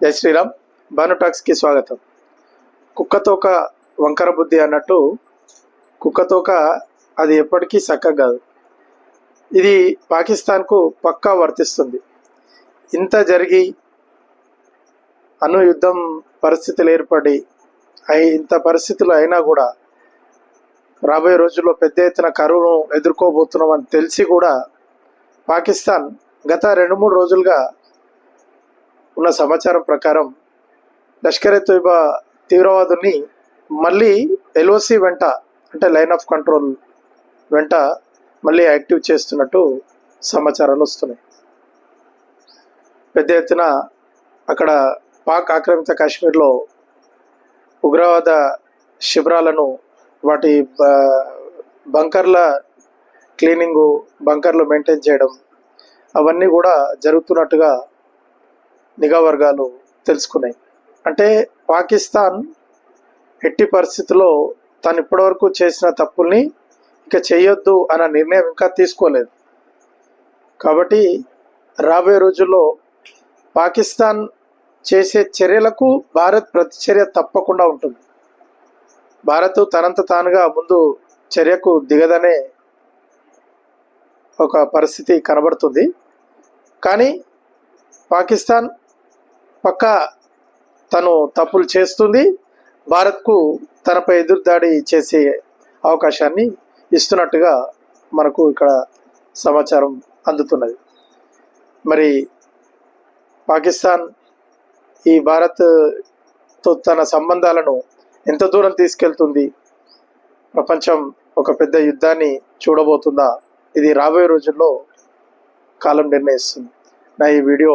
జై శ్రీరామ్. భానుటాక్స్కి స్వాగతం. కుక్కతోక వంకర బుద్ధి అన్నట్టు కుక్కతోక అది ఎప్పటికీ చక్కగా కాదు. ఇది పాకిస్తాన్కు పక్కా వర్తిస్తుంది. ఇంత జరిగి అణు యుద్ధం పరిస్థితులు ఏర్పడి అయి ఇంత పరిస్థితులు అయినా కూడా రాబోయే రోజుల్లో పెద్ద ఎత్తున కరువును ఎదుర్కోబోతున్నామని తెలిసి కూడా పాకిస్తాన్ గత రెండు మూడు రోజులుగా ఉన్న సమాచారం ప్రకారం లష్కర్ ఎ తోయిబా తీవ్రవాదుల్ని మళ్ళీ ఎల్ఓసి వెంట అంటే లైన్ ఆఫ్ కంట్రోల్ వెంట మళ్ళీ యాక్టివ్ చేస్తున్నట్టు సమాచారాలు వస్తున్నాయి. పెద్ద ఎత్తున అక్కడ పాక్ ఆక్రమిత కాశ్మీర్లో ఉగ్రవాద శిబిరాలను వాటి బ- బంకర్ల క్లీనింగు బంకర్లు మెయింటైన్ చేయడం అవన్నీ కూడా జరుగుతున్నట్టుగా నిఘా వర్గాలు తెలుసుకున్నాయి. అంటే పాకిస్తాన్ ఎట్టి పరిస్థితుల్లో తను ఇప్పటివరకు చేసిన తప్పుల్ని ఇక చేయొద్దు అన్న నిర్ణయం ఇంకా తీసుకోలేదు. కాబట్టి రాబోయే రోజుల్లో పాకిస్తాన్ చేసే చర్యలకు భారత్ ప్రతిచర్య తప్పకుండా ఉంటుంది. భారత్ తనంత తానుగా ముందు చర్యకు దిగదనే ఒక పరిస్థితి కనబడుతుంది. కానీ పాకిస్తాన్ పక్క తను తప్పులు చేస్తుంది. భారత్కు తనపై ఎదురుదాడి చేసే అవకాశాన్ని ఇస్తున్నట్టుగా మనకు ఇక్కడ సమాచారం అందుతున్నది. మరి పాకిస్తాన్ ఈ భారత్తో తన సంబంధాలను ఎంత దూరం తీసుకెళ్తుంది? ప్రపంచం ఒక పెద్ద యుద్ధాన్ని చూడబోతుందా? ఇది రాబోయే రోజుల్లో కాలం నిర్ణయిస్తుంది. నా ఈ వీడియో